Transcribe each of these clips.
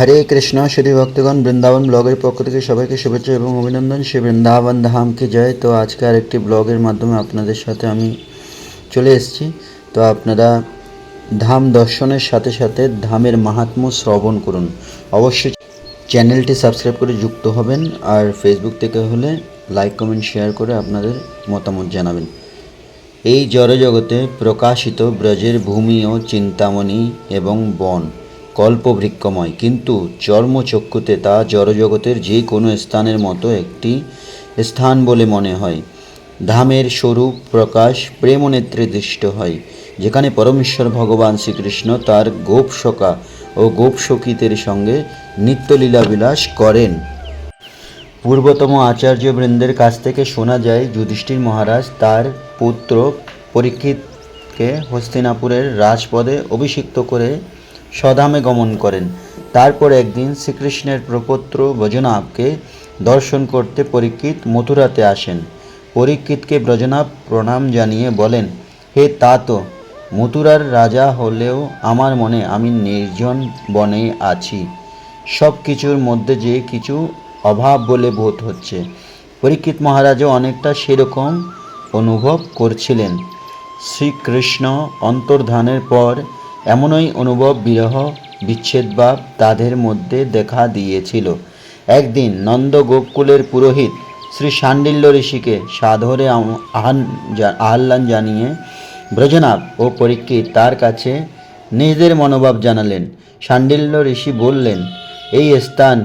হরে কৃষ্ণ, শ্রী ভক্তগণ, বৃন্দাবন ব্লগের পক্ষ থেকে সবাইকে শুভেচ্ছা এবং অভিনন্দন। শ্রী বৃন্দাবন ধামকে জয়। তো আজকে আরেকটি ব্লগের মাধ্যমে আপনাদের সাথে আমি চলে এসেছি। তো আপনারা ধাম দর্শনের সাথে সাথে ধামের মাহাত্ম্য শ্রবণ করুন। অবশ্যই চ্যানেলটি সাবস্ক্রাইব করে যুক্ত হবেন আর ফেসবুক থেকে হলে লাইক, কমেন্ট, শেয়ার করে আপনাদের মতামত জানাবেন। এই জড়জগতে প্রকাশিত ব্রজের ভূমি ও চিন্তামণি এবং বন। কল্পবৃক্ষময়। কিন্তু চর্মচক্ষুতে তা জড়জগতের যে কোনো স্থানের মতো একটি স্থান বলে মনে হয়। ধামের স্বরূপ প্রকাশ প্রেমনেত্রে দৃষ্ট হয়, যেখানে পরমেশ্বর ভগবান শ্রীকৃষ্ণ তার গোপসখা ও গোপসখীদের সঙ্গে নিত্যলীলাবিলাস করেন। পূর্বতম আচার্যবৃন্দের কাছ থেকে শোনা যায়, যুধিষ্ঠির মহারাজ তার পুত্র পরীক্ষিতকে হস্তিনাপুরের রাজপদে অভিষিক্ত করে স্বধামে গমন করেন। তারপর একদিন শ্রীকৃষ্ণের প্রপত্র ব্রজনাভকে দর্শন করতে পরীক্ষিত মথুরাতে আসেন। পরীক্ষিতকে ব্রজনাভ প্রণাম জানিয়ে বলেন, হে তা তো মথুরার রাজা হলেও আমার মনে আমি নির্জন বনে আছি। সব কিছুর মধ্যে যে কিছু অভাব বলে বোধ হচ্ছে পরীক্ষিত মহারাজও অনেকটা সেরকম অনুভব করছিলেন। শ্রীকৃষ্ণ অন্তর্ধানের পর এমনই অনুভব, বিরহ বিচ্ছেদভাব তাদের মধ্যে দেখা দিয়েছিল। একদিন নন্দ গোকুলের পুরোহিত শ্রী শাণ্ডিল্য ঋষিকে সাধরে আহ্বান জানিয়ে ব্রজনাভ ও পরীক্ষিত তার কাছে নিজেদের মনোভাব জানালেন। শাণ্ডিল্য ঋষি বললেন, এই স্থান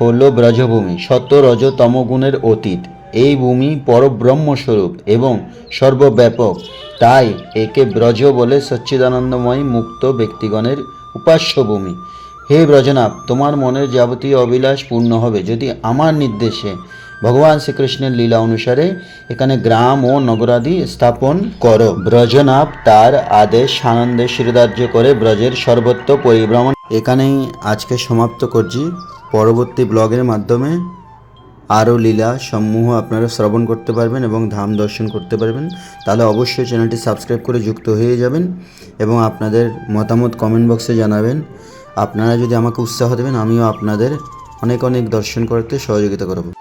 হল ব্রজভূমি সত্য রজ তমগুণের অতীত। এই ভূমি পরব্রহ্মস্বরূপ এবং সর্বব্যাপক। তাই একে ব্রজ বলে সচ্চিদানন্দময় মুক্ত ব্যক্তিগণের উপাস্য ভূমি হে ব্রজনাভ তোমার মনের যাবতীয় অভিলাষ পূর্ণ হবে। যদি আমার নির্দেশে ভগবান শ্রীকৃষ্ণের লীলা অনুসারে এখানে গ্রাম ও নগরাদি স্থাপন করো। ব্রজনাভ তার আদেশ আনন্দে শিরোধার্য করে ব্রজের সর্বত্র পরিভ্রমণ। এখানেই আজকে সমাপ্ত করছি। পরবর্তী ব্লগের মাধ্যমে আরও লীলা সমূহ আপনারা শ্রবণ করতে পারবেন এবং ধাম দর্শন করতে পারবেন, তাহলে অবশ্যই চ্যানেলটি সাবস্ক্রাইব করে যুক্ত হয়ে যাবেন এবং আপনাদের মতামত কমেন্ট বক্সে জানাবেন। আপনারা যদি আমাকে উৎসাহ দেবেন, আমিও আপনাদের অনেক অনেক দর্শন করতে সহযোগিতা করব।